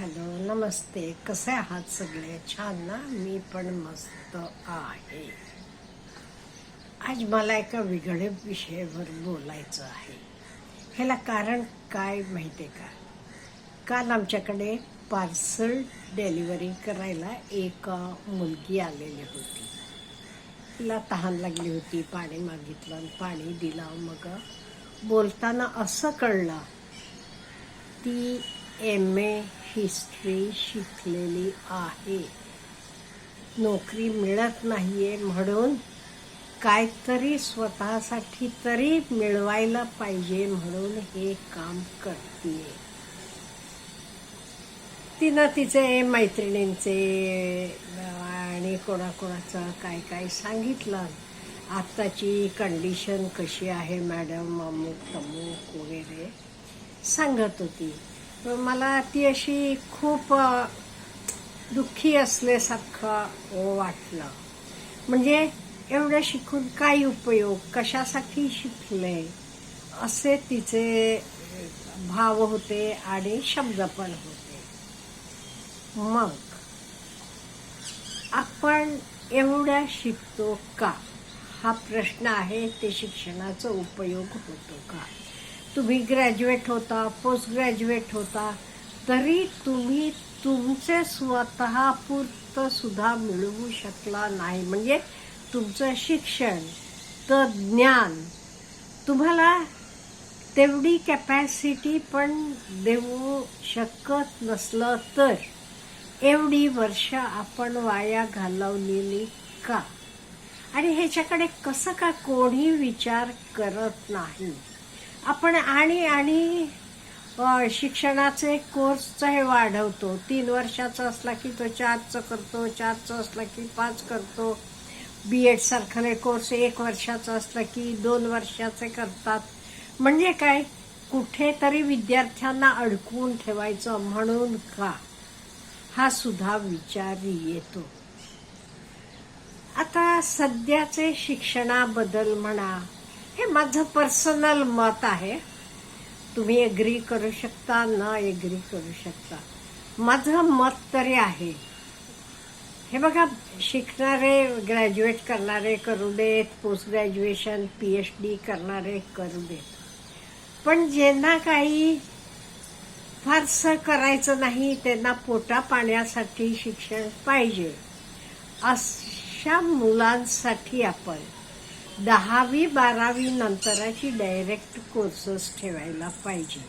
Hello नमस्ते. कसे आहात सगळे? छान ना? मी पण मस्त आहे. आज मला एका वेगळ्या विषयावर बोलायचं आहे. ह्याला कारण काय माहिती आहे का? काल आमच्याकडे पार्सल डिलिव्हरी करायला एक मुलगी आलेली होती. तिला तहान लागली होती पाणी मागितलं आणि पाणी दिलं. मग बोलताना असं कळलं ती एम ए हिस्ट्री शिकलेली आहे. नोकरी मिळत नाहीये म्हणून काहीतरी स्वतःसाठी तरी मिळवायला पाहिजे म्हणून हे काम करते तिनं तिचे मैत्रिणींचे आणि कोणाकोणाचं काय काय सांगितलं. आत्ताची कंडिशन कशी आहे मॅडम अमुक तमुक वगैरे सांगत होती. मला ती अशी खूप दुःखी असल्यासारखं वाटलं. म्हणजे एवढं शिकून काय उपयोग कशासाठी शिकले असे तिचे भाव होते आणि शब्द पण होते. मग आपण एवढ्या शिकतो का? हा प्रश्न आहे ते शिक्षणाचा उपयोग होतो का? तुम्ही ग्रॅज्युएट होता पोस्ट ग्रॅज्युएट होता तरी तुम्ही तुमचे स्वतःपुरतं सुद्धा मिळवू शकला नाही. म्हणजे तुमचं शिक्षण तर ज्ञान तुम्हाला तेवढी कॅपॅसिटी पण देऊ शकत नसलं तर एवढी वर्ष आपण वाया घालवलेली का? आणि ह्याच्याकडे कसं का कोणी विचार करत नाही? आपण आणि आणि शिक्षणाचे कोर्सचं हे वाढवतो. तीन वर्षाचा असला की तो चारचं करतो चारचं असला की पाच करतो. बी एडसारखं कोर्स एक वर्षाचा असला की दोन वर्षाचे करतात. म्हणजे काय? कुठेतरी विद्यार्थ्यांना अडकवून ठेवायचं म्हणून का? हा सुद्धा विचार येतो. आता सध्याचे शिक्षणाबद्दल म्हणा हे माझं पर्सनल मत आहे. तुम्ही एग्री करू शकता न एग्री करू शकता. माझं मत तरी आहे. हे बघा शिकणारे ग्रॅज्युएट करणारे करू देत post graduation P H D करणारे करू देत. पण ज्यांना काही फारसं करायचं नाही त्यांना पोटा पाण्यासाठी शिक्षण पाहिजे. अशा मुलांसाठी आपण दहावी बारावी नंतरची डायरेक्ट कोर्सेस ठेवायला पाहिजे.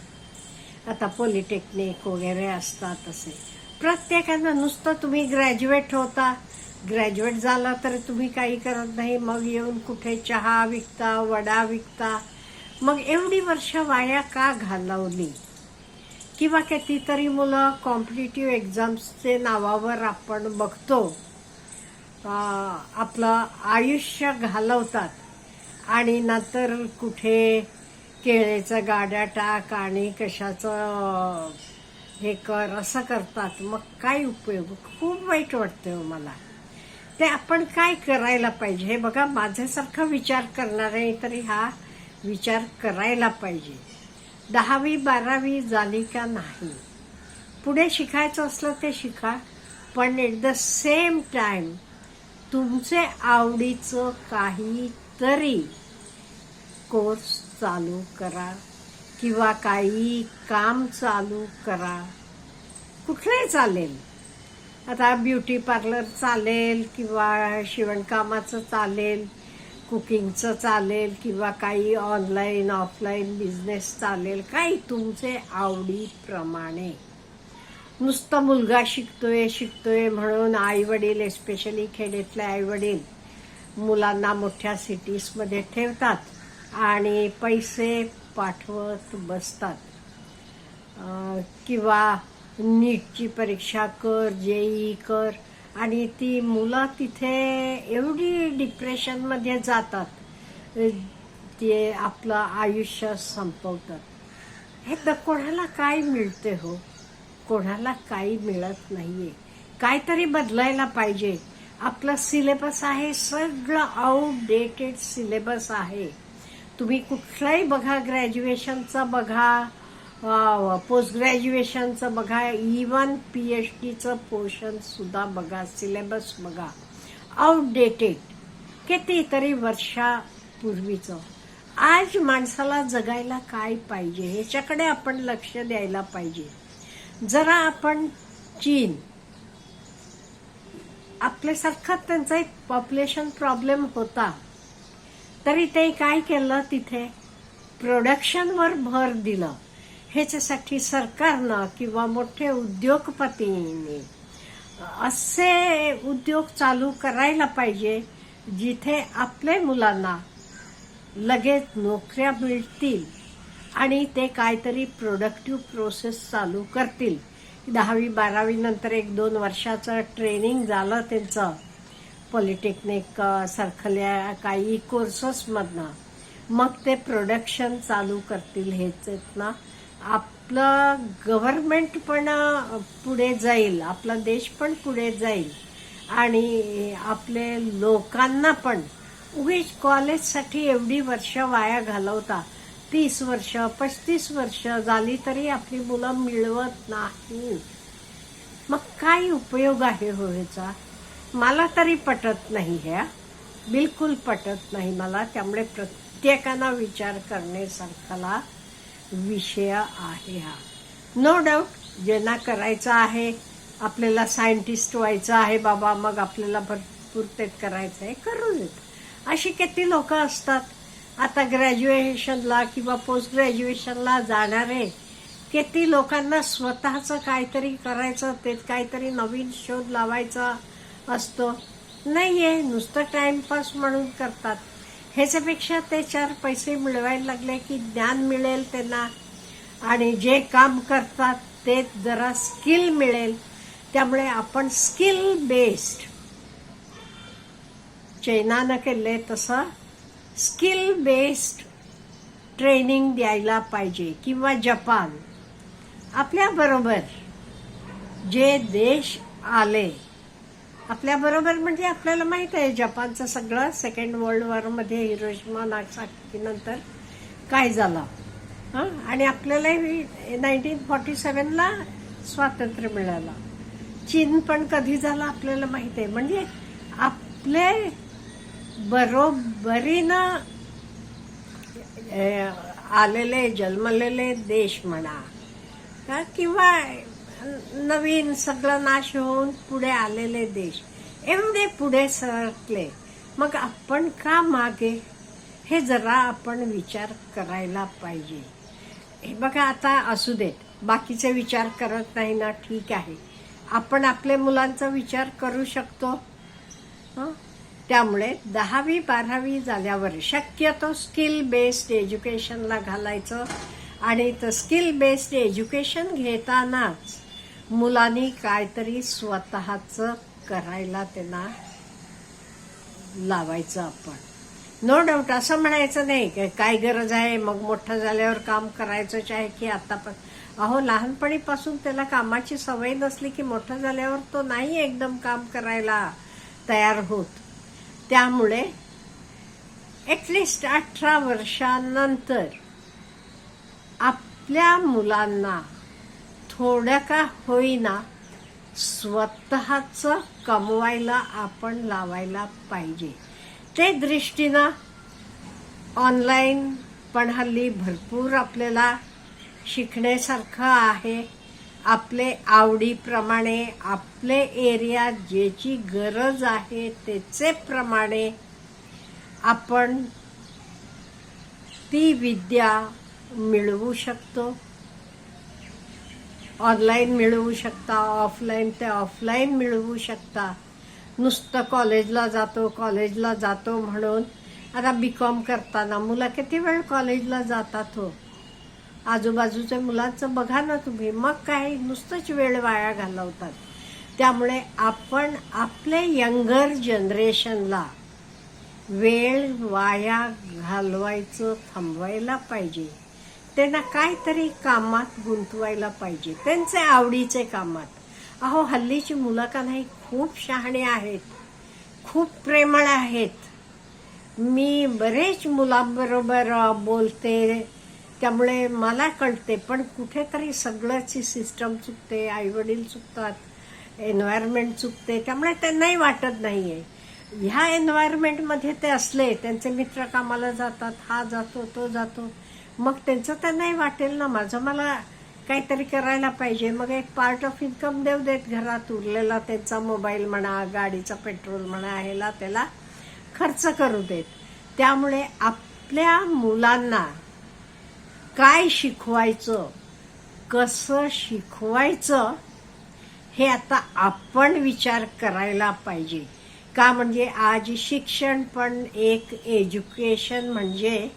आता पॉलिटेक्निक वगैरे असतात असे. प्रत्येकानं नुसतं तुम्ही ग्रॅज्युएट होता. ग्रॅज्युएट झाला तर तुम्ही काही करत नाही. मग येऊन कुठे चहा विकता वडा विकता. मग एवढी वर्ष वाया का घालवली? किंवा कितीतरी मुलं कॉम्पिटेटिव्ह एक्झाम्सचे नावावर आपण बघतो. आपलं आयुष्य घालवतात. आणि नंतर कुठे केळेचं गाड्या टाक आणि कशाचं हे कर असं करतात. मग काय उपयोग? खूप वाईट वाटतं हो मला. ते आपण काय करायला पाहिजे? हे बघा माझ्यासारखा विचार करणारे तरी हा विचार करायला पाहिजे. दहावी बारावी झाली का नाही? पुढे शिकायचं असलं ते शिका पण एट द सेम टाइम तुमचे आवडीचं काही तरी कोर्स चालू करा किंवा काही काम चालू करा. कुठलंही चालेल. आता ब्युटी पार्लर चालेल किंवा शिवणकामाचं चालेल कुकिंगचं चालेल किंवा काही ऑनलाईन ऑफलाईन बिझनेस चालेल काही तुमचे आवडीप्रमाणे. नुसतं मुलगा शिकतोय शिकतोय म्हणून आई वडील एस्पेशली खेडेतले आई वडील मुलांना मोठ्या सिटीजमध्ये ठेवतात आणि पैसे पाठवत बसतात. किंवा नीटची परीक्षा कर जेई कर आणि ती मुलं तिथे एवढी डिप्रेशनमध्ये जातात ते आपलं आयुष्य संपवतात. हे तर कोणाला काय मिळते हो? कोणाला काही मिळत नाहीये. काहीतरी बदलायला पाहिजे. आपलं सिलेबस आहे सगळं आउटडेटेड सिलेबस आहे. तुम्ही कुठलाही बघा ग्रॅज्युएशनचा बघा पोस्ट ग्रॅज्युएशनचं बघा इवन पी एच डीचं पोर्शन सुद्धा बघा सिलेबस बघा. आउटडेटेड कितीतरी वर्षापूर्वीचं. आज माणसाला जगायला काय पाहिजे? ह्याच्याकडे आपण लक्ष द्यायला पाहिजे. जरा आपण चीन आपल्यासारखा त्यांचा एक पॉप्युलेशन प्रॉब्लेम होता. तरी ते काय केलं तिथे? प्रोडक्शनवर भर दिलं. ह्याच्यासाठी सरकारनं किंवा मोठे उद्योगपतींनी असे उद्योग चालू करायला पाहिजे जिथे आपल्या मुलांना लगेच नोकऱ्या मिळतील आणि ते काहीतरी प्रोडक्टिव्ह प्रोसेस चालू करतील. दहावी बारावी नंतर एक दोन वर्षाचं ट्रेनिंग झालं त्यांचं. पॉलिटेक्निक सरखल्या सारखल्या काही कोर्सेसमधनं मग ते प्रोडक्शन चालू करतील हेच आहेत ना. आपलं गव्हर्नमेंट पण पुढे जाईल. आपला देश पण पुढे जाईल. आणि आपले लोकांना पण. उगीच कॉलेजसाठी एवढी वर्ष वाया घालवता. तीस वर्ष पस्तीस वर्ष झाली तरी आपली मुलं मिळवत नाही मग काय उपयोग आहे हो मला तरी पटत नाही ह्या बिलकुल पटत नाही मला. त्यामुळे प्रत्येकानं विचार करण्यासारखाला विषय आहे हा. नो डाऊट ज्यांना करायचं आहे आपल्याला सायंटिस्ट व्हायचं आहे बाबा मग आपल्याला भरपूर ते करायचं आहे करू देत. अशी किती लोक असतात? आता ग्रॅज्युएशनला किंवा पोस्ट ग्रॅज्युएशनला जाणारे किती लोकांना स्वतःचं काहीतरी करायचं ते काहीतरी नवीन शोध लावायचा असतो. नाही आहे नुसतं टाइमपास म्हणून करतात. ह्याच्यापेक्षा ते चार पैसे मिळवायला लागले की ज्ञान मिळेल त्यांना. आणि जे काम करतात ते जरा स्किल मिळेल. त्यामुळे आपण स्किल बेस्ड चैनानं केले तसं. स्किल बेस्ड ट्रेनिंग द्यायला पाहिजे किंवा जपान. आपल्याबरोबर जे देश आले आपल्याबरोबर म्हणजे आपल्याला माहीत आहे जपानचं सगळं सेकंड वर्ल्ड वॉरमध्ये हिरोशिमा नागसाकीनंतर काय झालं. हां? आणि आपल्याला नाईन्टीन फॉर्टी सेवनला स्वातंत्र्य मिळालं. चीन पण कधी झालं आपल्याला माहीत आहे. म्हणजे आपले बरोबरीनं आलेले जन्मलेले देश म्हणा का किंवा नवीन सगळं नाश होऊन पुढे आलेले देश एवढे पुढे सरकले. मग आपण का मागे? हे जरा आपण विचार करायला पाहिजे. हे बघा आता असू देत. बाकीचे विचार करत नाही ना ठीक आहे. आपण आपल्या मुलांचा विचार करू शकतो. हां? त्यामुळे दहावी बारावी झाल्यावर शक्यतो स्किल बेस्ड एज्युकेशनला घालायचं. आणि तर स्किल बेस्ड एज्युकेशन घेतानाच मुलांनी काहीतरी स्वतःचं करायला त्यांना लावायचं आपण. नो डाऊट असं म्हणायचं नाही की काय गरज आहे मग मोठं झाल्यावर काम करायचंच आहे की आता पण. अहो लहानपणीपासून त्याला कामाची सवय नसली की मोठं झाल्यावर तो नाही एकदम काम करायला तयार होत. त्यामुळे ॲटलिस्ट अठरा वर्षानंतर आपल्या मुलांना थोड्या का होईना स्वतःचं कमवायला आपण लावायला पाहिजे. ते दृष्टीनं ऑनलाईन पण हल्ली भरपूर आपल्याला शिकण्यासारखं आहे. आपले आवडीप्रमाणे आपले एरिया ज्याची गरज आहे त्याचे प्रमाणे आपण ती विद्या मिळवू शकतो. ऑनलाईन मिळवू शकता ऑफलाईन ते ऑफलाईन मिळवू शकता. नुसतं कॉलेजला जातो कॉलेजला जातो म्हणून आता बी कॉम करताना मुलं किती वेळ कॉलेजला जातात हो? आजूबाजूच्या मुलांचं बघा ना तुम्ही. मग काय? नुसतंच वेळ वाया घालवतात. त्यामुळे आपण आपले यंगर जनरेशनला वेळ वाया घालवायचं थांबवायला पाहिजे. त्यांना काहीतरी कामात गुंतवायला पाहिजे. त्यांचे आवडीचे कामात. अहो हल्लीची मुलं का नाही? खूप शहाणे आहेत. खूप प्रेमळ आहेत. मी बरेच मुलांबरोबर बोलते. त्यामुळे मला कळते पण कुठेतरी सगळ्याची सिस्टम चुकते आई वडील चुकतात एन्व्हायरमेंट चुकते त्यामुळे त्यांनाही वाटत नाही आहे ह्या एन्व्हायरमेंटमध्ये ते असले त्यांचे मित्र कामाला जातात हा जातो तो जातो मग त्यांचं त्यांनाही वाटेल ना. माझं मला काहीतरी करायला पाहिजे. मग एक पार्ट ऑफ इन्कम देऊ देत घरात उरलेला त्यांचा मोबाईल म्हणा गाडीचा पेट्रोल म्हणा ह्याला त्याला खर्च करू देत. त्यामुळे आपल्या मुलांना काय शिकवायचं? कसं शिकवायचं? हे आता आपण विचार करायला पाहिजे. का म्हणजे आज शिक्षण पण एक एज्युकेशन म्हणजे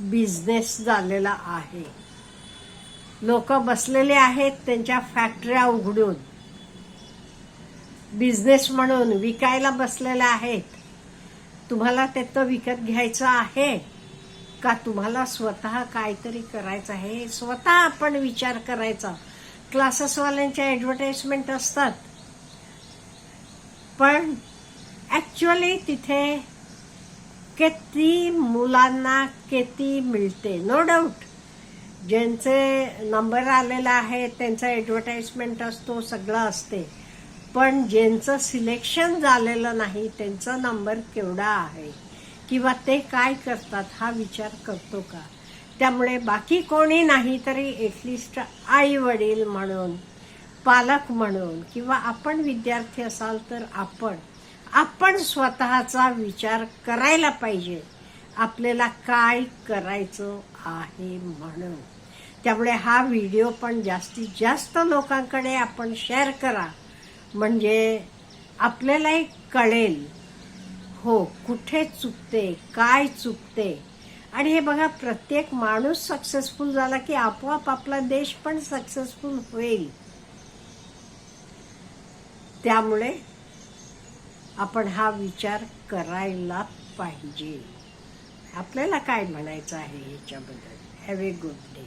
बिझनेस झालेला आहे. लोक बसलेले आहेत त्यांच्या फॅक्टऱ्या उघडून. बिझनेस म्हणून विकायला बसलेल्या आहेत. तुम्हाला त्याचं विकत घ्यायचं आहे. का तुम्हाला स्वतः काहीतरी करायचं आहे? हे स्वतः आपण विचार करायचा. क्लासेसवाल्यांच्या ॲडव्हर्टाईजमेंट असतात. पण ॲक्च्युअली तिथे किती मुलांना किती मिळते? नो डाऊट ज्यांचे नंबर आलेला आहे त्यांचा ॲडव्हर्टाईजमेंट असतो सगळं असते. पण ज्यांचं सिलेक्शन झालेलं नाही त्यांचा नंबर केवढा आहे? किंवा ते काय करतात हा विचार करतो का? त्यामुळे बाकी कोणी नाही तरी एटलिस्ट आई वडील म्हणून पालक म्हणून किंवा आपण विद्यार्थी असाल तर आपण आपण स्वतःचा विचार करायला पाहिजे. आपल्याला काय करायचं आहे म्हणून. त्यामुळे हा व्हिडिओ पण जास्तीत जास्त लोकांकडे आपण शेअर करा. म्हणजे आपल्यालाही कळेल हो कुठे चुकते काय चुकते? आणि हे बघा प्रत्येक माणूस सक्सेसफुल झाला की आपोआप आपला देश पण सक्सेसफुल होईल. त्यामुळे आपण हा विचार करायला पाहिजे. आपल्याला काय म्हणायचं आहे ह्याच्याबद्दल? Have a good day